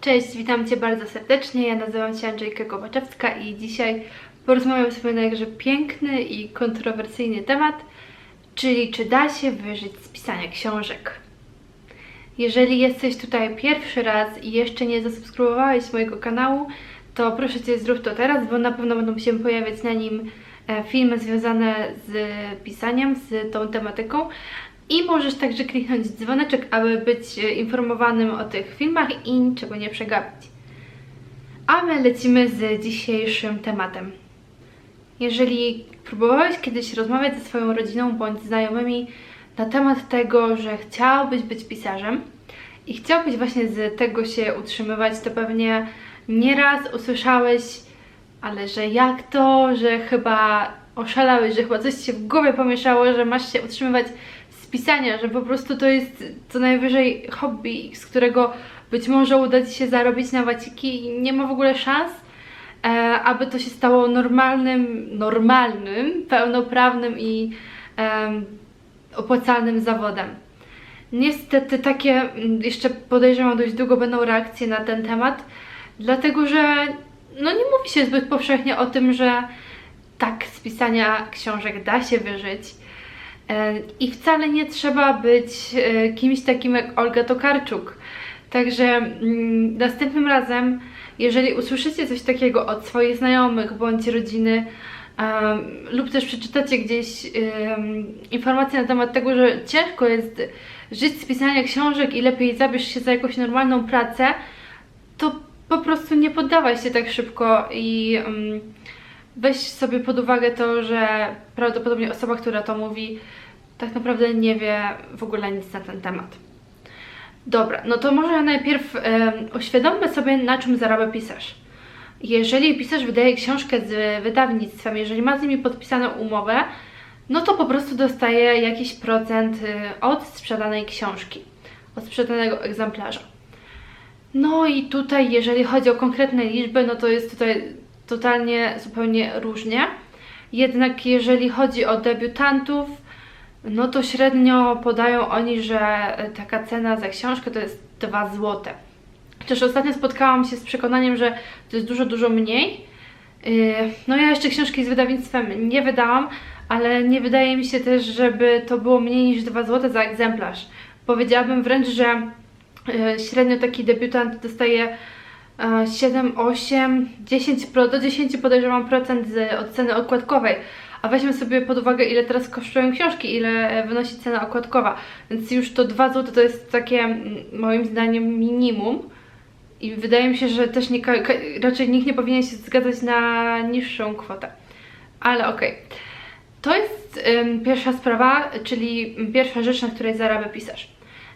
Cześć, witam Cię bardzo serdecznie. Ja nazywam się Andrzejka Kowaczewska i dzisiaj porozmawiam sobie na jakże piękny i kontrowersyjny temat, czyli czy da się wyżyć z pisania książek. Jeżeli jesteś tutaj pierwszy raz i jeszcze nie zasubskrybowałeś mojego kanału, to proszę Cię zrób to teraz, bo na pewno będą się pojawiać na nim e, filmy związane z pisaniem, z tą tematyką. I możesz także kliknąć dzwoneczek, aby być e, informowanym o tych filmach i niczego nie przegapić. A my lecimy z dzisiejszym tematem. Jeżeli próbowałeś kiedyś rozmawiać ze swoją rodziną bądź znajomymi na temat tego, że chciałbyś być pisarzem i chciałbyś właśnie z tego się utrzymywać, to pewnie nieraz usłyszałeś, ale że jak to, że chyba oszalałeś, że chyba coś się w głowie pomieszało, że masz się utrzymywać pisania, że po prostu to jest co najwyżej hobby, z którego być może uda ci się zarobić na waciki i nie ma w ogóle szans, e, aby to się stało normalnym, normalnym, pełnoprawnym i em, opłacalnym zawodem. Niestety takie, mm, jeszcze podejrzewam dość długo będą reakcje na ten temat, dlatego że no nie mówi się zbyt powszechnie o tym, że tak z pisania książek da się wyżyć. E, I wcale nie trzeba być e, kimś takim jak Olga Tokarczuk. Także mm, następnym razem, jeżeli usłyszycie coś takiego od swoich znajomych bądź rodziny, lub też przeczytacie gdzieś informacje na temat tego, że ciężko jest żyć z pisania książek i lepiej zabierz się za jakąś normalną pracę, to po prostu nie poddawaj się tak szybko i um, weź sobie pod uwagę to, że prawdopodobnie osoba, która to mówi, tak naprawdę nie wie w ogóle nic na ten temat. Dobra, no to może najpierw um, uświadommy sobie, na czym zarabia pisarz. Jeżeli pisarz wydaje książkę z wydawnictwem, jeżeli ma z nimi podpisaną umowę, no to po prostu dostaje jakiś procent y, od sprzedanej książki, od sprzedanego egzemplarza. No i tutaj, jeżeli chodzi o konkretne liczby, no to jest tutaj totalnie zupełnie różnie. Jednak jeżeli chodzi o debiutantów, no to średnio podają oni, że taka cena za książkę to jest 2 zł. Chociaż ostatnio spotkałam się z przekonaniem, że to jest dużo, dużo mniej. Yy, No ja jeszcze książki z wydawnictwem nie wydałam, ale nie wydaje mi się też, żeby to było mniej niż 2 zł za egzemplarz. Powiedziałabym wręcz, że yy, średnio taki debiutant dostaje 7, 8, 10, pro- do 10 podejrzewam procent z, od ceny okładkowej. A weźmy sobie pod uwagę, ile teraz kosztują książki, ile e, wynosi cena okładkowa. Więc już to 2 zł to jest takie moim zdaniem minimum. I wydaje mi się, że też nie, raczej nikt nie powinien się zgadzać na niższą kwotę. Ale okej. To jest ym, pierwsza sprawa, czyli pierwsza rzecz, na której zarabia pisarz.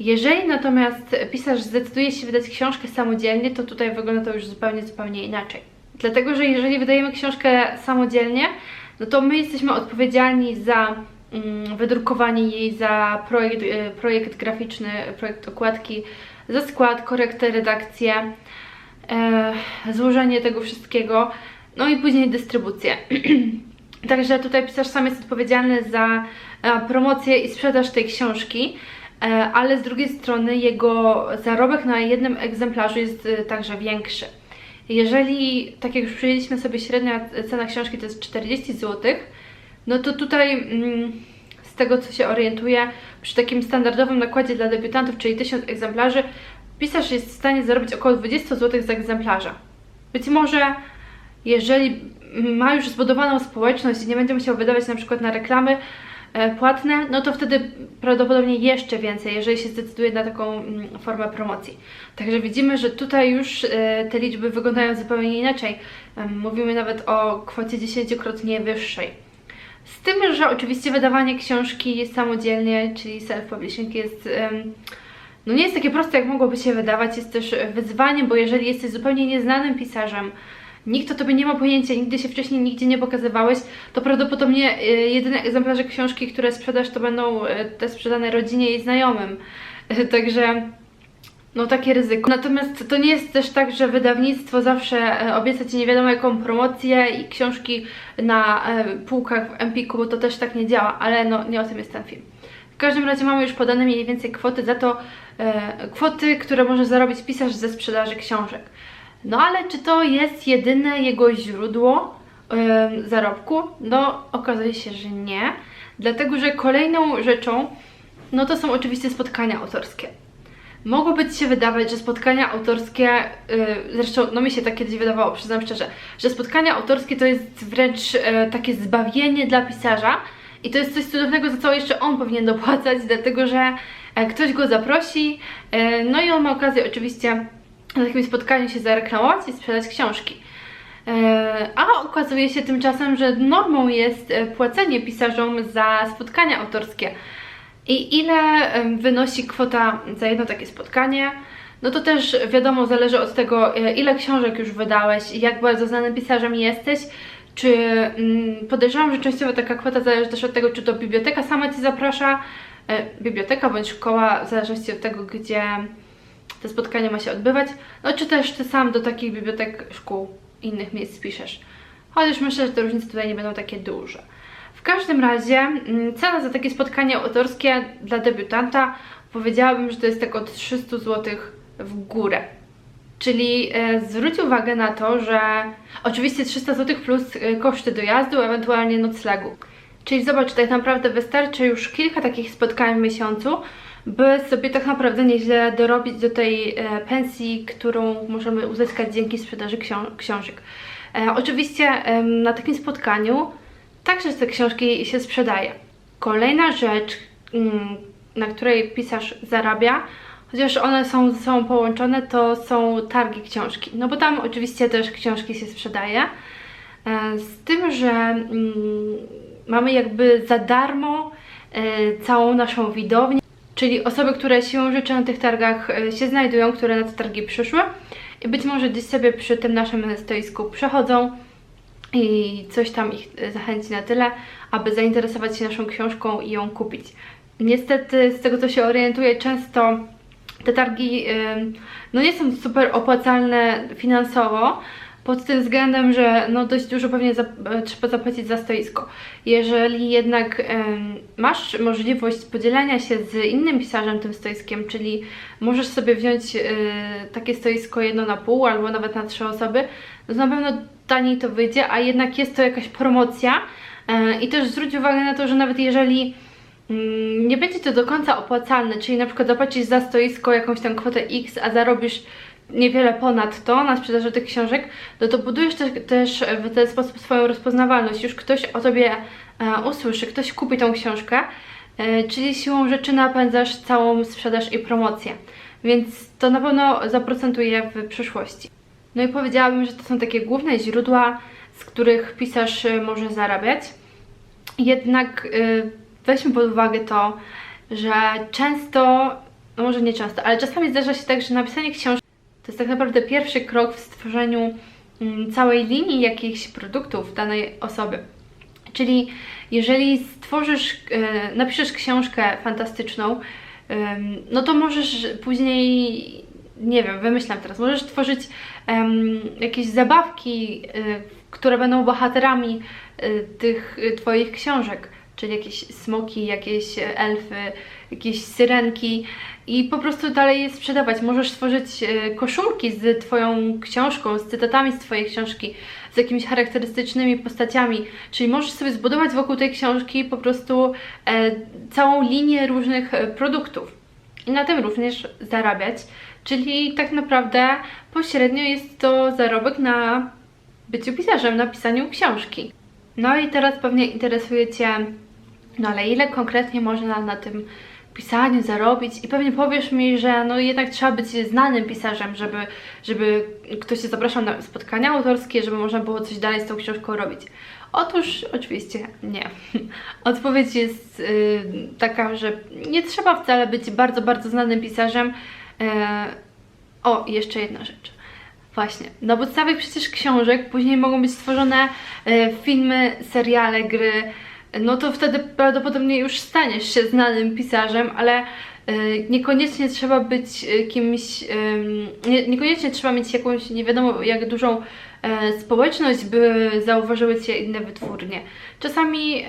Jeżeli natomiast pisarz zdecyduje się wydać książkę samodzielnie, to tutaj wygląda to już zupełnie, zupełnie inaczej. Dlatego, że jeżeli wydajemy książkę samodzielnie, no to my jesteśmy odpowiedzialni za mm, wydrukowanie jej, za projekt, y, projekt graficzny, projekt okładki, za skład, korektę, redakcję, e, złożenie tego wszystkiego, no i później dystrybucję. Także tutaj pisarz sam jest odpowiedzialny za e, promocję i sprzedaż tej książki, ale z drugiej strony jego zarobek na jednym egzemplarzu jest e, także większy. Jeżeli, tak jak już przyjęliśmy sobie, średnia cena książki to jest 40 zł, no to tutaj mm, z tego co się orientuję, przy takim standardowym nakładzie dla debiutantów, czyli 1000 egzemplarzy, pisarz jest w stanie zarobić około 20 zł za egzemplarza. Być może jeżeli ma już zbudowaną społeczność i nie będzie musiał wydawać na przykład na reklamy e, płatne, no to wtedy prawdopodobnie jeszcze więcej, jeżeli się zdecyduje na taką mm, formę promocji. Także widzimy, że tutaj już e, te liczby wyglądają zupełnie inaczej. Mówimy nawet o kwocie dziesięciokrotnie wyższej. Z tym, że oczywiście wydawanie książki samodzielnie, czyli self-publishing jest... no nie jest takie proste, jak mogłoby się wydawać, jest też wyzwaniem, bo jeżeli jesteś zupełnie nieznanym pisarzem, nikt o tobie nie ma pojęcia, nigdy się wcześniej nigdzie nie pokazywałeś, to prawdopodobnie y, jedyne egzemplarze książki, które sprzedasz, to będą y, te sprzedane rodzinie i znajomym. Y, Także no takie ryzyko. Natomiast to nie jest też tak, że wydawnictwo zawsze obieca Ci nie wiadomo jaką promocję i książki na półkach w Empiku, bo to też tak nie działa, ale no nie o tym jest ten film. każdym razie mamy już podane mniej więcej kwoty za to, e, kwoty, które może zarobić pisarz ze sprzedaży książek. No ale czy to jest jedyne jego źródło e, zarobku? No okazuje się, że nie. Dlatego, że kolejną rzeczą, no to są oczywiście spotkania autorskie. Mogłoby Ci się wydawać, że spotkania autorskie, yy, zresztą no mi się tak kiedyś wydawało, przyznam szczerze, że spotkania autorskie to jest wręcz yy, takie zbawienie dla pisarza i to jest coś cudownego, za co jeszcze on powinien dopłacać, dlatego że yy, ktoś go zaprosi, yy, no i on ma okazję oczywiście na takim spotkaniu się zareklamować i sprzedać książki. Yy, A okazuje się tymczasem, że normą jest yy, płacenie pisarzom za spotkania autorskie. I ile em, wynosi kwota za jedno takie spotkanie? No to też wiadomo, zależy od tego, e, ile książek już wydałeś, jak bardzo znanym pisarzem jesteś. Czy mm, podejrzewam, że częściowo taka kwota zależy też od tego, czy to biblioteka sama Ci zaprasza, e, biblioteka bądź szkoła, w zależności od tego, gdzie to spotkanie ma się odbywać, no czy też Ty sam do takich bibliotek, szkół, innych miejsc piszesz. Chociaż myślę, że te różnice tutaj nie będą takie duże. W każdym razie mm, cena za takie spotkanie autorskie dla debiutanta powiedziałabym, że to jest tak od 300 zł w górę. Czyli e, zwróć uwagę na to, że oczywiście 300 zł plus e, koszty dojazdu, ewentualnie noclegu. Czyli zobacz, tak naprawdę wystarczy już kilka takich spotkań w miesiącu, by sobie tak naprawdę nieźle dorobić do tej e, pensji, którą możemy uzyskać dzięki sprzedaży ksią- książek. E, oczywiście na takim spotkaniu także te książki się sprzedaje. Kolejna rzecz, mm, na której pisarz zarabia, chociaż one są ze sobą połączone, to są targi książki. No bo tam oczywiście też książki się sprzedaje. E, Z tym, że mm, mamy jakby za darmo e, całą naszą widownię, czyli osoby, które siłą rzeczy na tych targach e, się znajdują, które na te targi przyszły i być może gdzieś sobie przy tym naszym stoisku przechodzą i coś tam ich e, zachęci na tyle, aby zainteresować się naszą książką i ją kupić. Niestety, z tego co się orientuję, często te targi no nie są super opłacalne finansowo, pod tym względem, że no dość dużo pewnie e, trzeba zapłacić za stoisko. Jeżeli jednak masz możliwość podzielenia się z innym pisarzem tym stoiskiem, czyli możesz sobie wziąć e, takie stoisko jedno na pół albo nawet na trzy osoby, no to na pewno taniej to wyjdzie, a jednak jest to jakaś promocja e, i też zwróć uwagę na to, że nawet jeżeli mm, nie będzie to do końca opłacalne, czyli na przykład zapłacisz za stoisko jakąś tam kwotę X, a zarobisz niewiele ponad to na sprzedaży tych książek, no to budujesz też, też w ten sposób swoją rozpoznawalność. Już ktoś o tobie e, usłyszy, ktoś kupi tą książkę, e, czyli siłą rzeczy napędzasz całą sprzedaż i promocję. Więc to na pewno zaprocentuje w przyszłości. No i powiedziałabym, że to są takie główne źródła, z których pisarz e, może zarabiać. Jednak y, weźmy pod uwagę to, że często, no może nie często, ale czasami zdarza się tak, że napisanie książki to jest tak naprawdę pierwszy krok w stworzeniu mm, całej linii jakichś produktów danej osoby. Czyli jeżeli stworzysz, e, napiszesz książkę fantastyczną, no to możesz później, nie wiem, wymyślam teraz, możesz tworzyć jakieś zabawki, e, które będą bohaterami e, tych Twoich książek, czyli jakieś smoki, jakieś elfy, jakieś syrenki i po prostu dalej je sprzedawać. Możesz stworzyć e, koszulki z Twoją książką, z cytatami z Twojej książki, z jakimiś charakterystycznymi postaciami, czyli możesz sobie zbudować wokół tej książki po prostu e, całą linię różnych e, produktów i na tym również zarabiać, czyli tak naprawdę pośrednio jest to zarobek na byciu pisarzem, na pisaniu książki. No i teraz pewnie interesuje Cię, no ale ile konkretnie można na tym pisaniu zarobić i pewnie powiesz mi, że no jednak trzeba być znanym pisarzem, żeby, żeby ktoś się zapraszał na spotkania autorskie, żeby można było coś dalej z tą książką robić. Otóż oczywiście nie. Odpowiedź jest y, taka, że nie trzeba wcale być bardzo, bardzo znanym pisarzem. E, o, jeszcze jedna rzecz. Właśnie, na podstawie przecież książek później mogą być stworzone e, filmy, seriale, gry, no to wtedy prawdopodobnie już staniesz się znanym pisarzem, ale e, niekoniecznie trzeba być e, kimś, niekoniecznie trzeba mieć jakąś nie wiadomo jak dużą e, społeczność, by zauważyły Cię inne wytwórnie. Czasami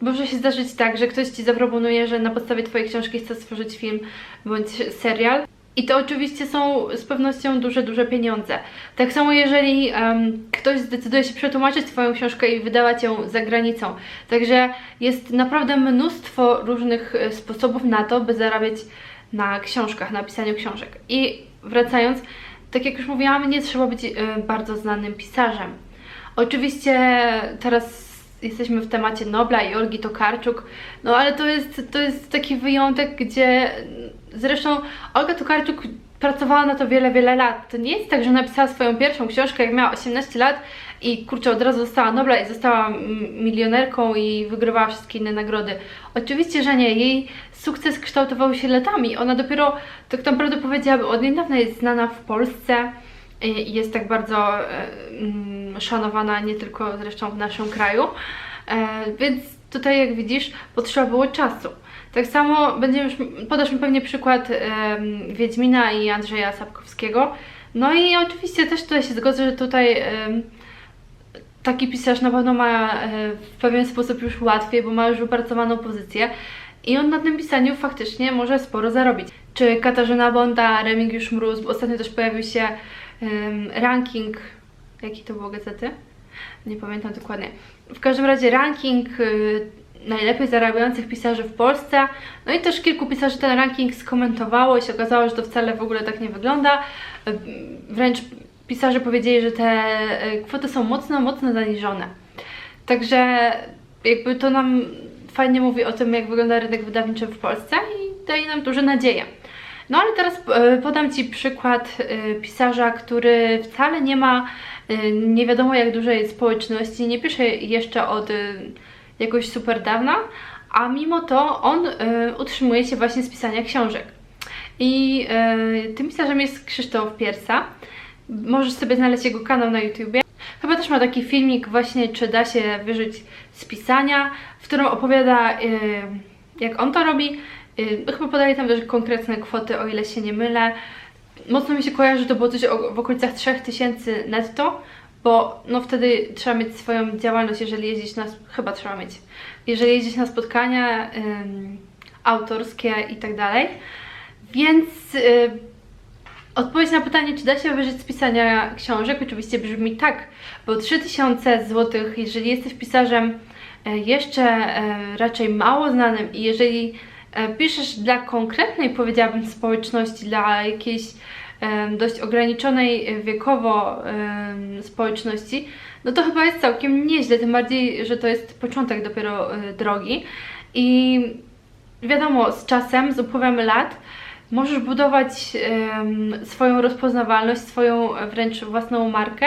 może się zdarzyć tak, że ktoś ci zaproponuje, że na podstawie twojej książki chce stworzyć film bądź serial. I to oczywiście są z pewnością duże, duże pieniądze. Tak samo jeżeli em, ktoś zdecyduje się przetłumaczyć Twoją książkę i wydawać ją za granicą. Także jest naprawdę mnóstwo różnych e, sposobów na to, by zarabiać na książkach, na pisaniu książek. I wracając, tak jak już mówiłam, nie trzeba być e, bardzo znanym pisarzem. Oczywiście teraz jesteśmy w temacie Nobla i Olgi Tokarczuk, no ale to jest, to jest taki wyjątek, gdzie zresztą Olga Tokarczuk pracowała na to wiele, wiele lat. To nie jest tak, że napisała swoją pierwszą książkę, jak miała 18 lat i kurczę, od razu dostała Nobla i została milionerką i wygrywała wszystkie inne nagrody. Oczywiście, że nie. Jej sukces kształtował się latami. Ona dopiero, tak naprawdę powiedziałabym, od niedawna jest znana w Polsce i jest tak bardzo e, szanowana nie tylko zresztą w naszym kraju. E, więc tutaj jak widzisz potrzeba było czasu. Tak samo będziemy, podasz mi pewnie przykład em, Wiedźmina i Andrzeja Sapkowskiego. No i oczywiście też tutaj się zgodzę, że tutaj em, taki pisarz na pewno ma e, w pewien sposób już łatwiej, bo ma już wypracowaną pozycję i on na tym pisaniu faktycznie może sporo zarobić. Czy Katarzyna Bonda, Remigiusz Mróz, bo ostatnio też pojawił się em, ranking, jaki to było gazety? Nie pamiętam dokładnie. W każdym razie ranking y, najlepiej zarabiających pisarzy w Polsce. No i też kilku pisarzy ten ranking skomentowało i się okazało, że to wcale w ogóle tak nie wygląda. Wręcz pisarze powiedzieli, że te y, kwoty są mocno, mocno zaniżone. Także jakby to nam fajnie mówi o tym, jak wygląda rynek wydawniczy w Polsce i daje nam duże nadzieje. No ale teraz e, podam Ci przykład e, pisarza, który wcale nie ma e, nie wiadomo jak dużej społeczności, nie pisze jeszcze od e, jakoś super dawna, a mimo to on e, utrzymuje się właśnie z pisania książek. I e, tym pisarzem jest Krzysztof Piersa. Możesz sobie znaleźć jego kanał na YouTubie. Chyba też ma taki filmik właśnie, czy da się wyżyć z pisania, w którym opowiada, e, jak on to robi. E, Chyba podaje tam też konkretne kwoty, o ile się nie mylę. Mocno mi się kojarzy, to było coś o- w okolicach 3000 netto, bo no wtedy trzeba mieć swoją działalność, jeżeli jeździć na, chyba trzeba mieć, jeżeli jeździć na spotkania autorskie i tak dalej. Więc y, odpowiedź na pytanie, czy da się wyżyć z pisania książek, oczywiście brzmi tak, bo 3000 zł, jeżeli jesteś pisarzem e, jeszcze e, raczej mało znanym i jeżeli e, piszesz dla konkretnej, powiedziałabym, społeczności, dla jakiejś dość ograniczonej wiekowo społeczności, no to chyba jest całkiem nieźle, tym bardziej, że to jest początek dopiero e, drogi i wiadomo, z czasem, z upływem lat możesz budować swoją rozpoznawalność, swoją wręcz własną markę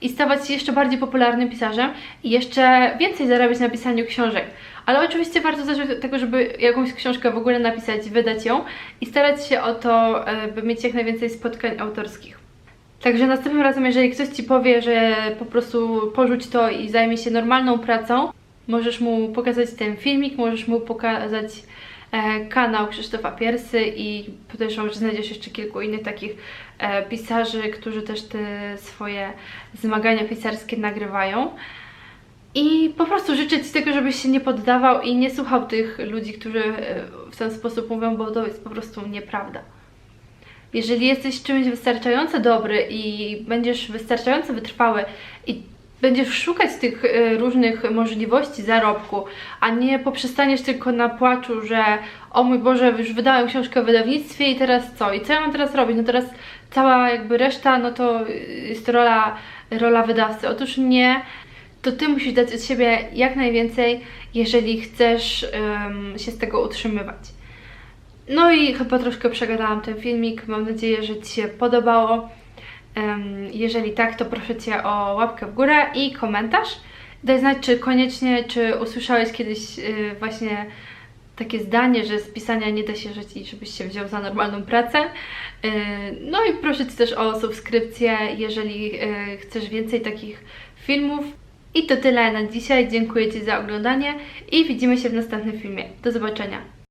i stawać się jeszcze bardziej popularnym pisarzem i jeszcze więcej zarabiać na pisaniu książek. Ale oczywiście warto od tego, żeby jakąś książkę w ogóle napisać, wydać ją i starać się o to, e, by mieć jak najwięcej spotkań autorskich. Także następnym razem, jeżeli ktoś Ci powie, że po prostu porzuć to i zajmie się normalną pracą, możesz mu pokazać ten filmik, możesz mu pokazać e, kanał Krzysztofa Piersy i podejrzewam, że znajdziesz jeszcze kilku innych takich e, pisarzy, którzy też te swoje zmagania pisarskie nagrywają. I po prostu życzę Ci tego, żebyś się nie poddawał i nie słuchał tych ludzi, którzy e, w ten sposób mówią, bo to jest po prostu nieprawda. Jeżeli jesteś czymś wystarczająco dobry i będziesz wystarczająco wytrwały i będziesz szukać tych e, różnych możliwości zarobku, a nie poprzestaniesz tylko na płaczu, że o mój Boże, już wydałem książkę w wydawnictwie i teraz co? I co ja mam teraz robić? No teraz cała jakby reszta, no to jest rola, rola wydawcy. Otóż nie, to Ty musisz dać od siebie jak najwięcej, jeżeli chcesz em, się z tego utrzymywać. No i chyba troszkę przegadałam ten filmik. Mam nadzieję, że Ci się podobało. Em, Jeżeli tak, to proszę Cię o łapkę w górę i komentarz. Daj znać, czy koniecznie, czy usłyszałeś kiedyś y, właśnie takie zdanie, że z pisania nie da się żyć i żebyś się wziął za normalną pracę. Y, No i proszę Cię też o subskrypcję, jeżeli y, chcesz więcej takich filmów. I to tyle na dzisiaj. Dziękuję Ci za oglądanie i widzimy się w następnym filmie. Do zobaczenia.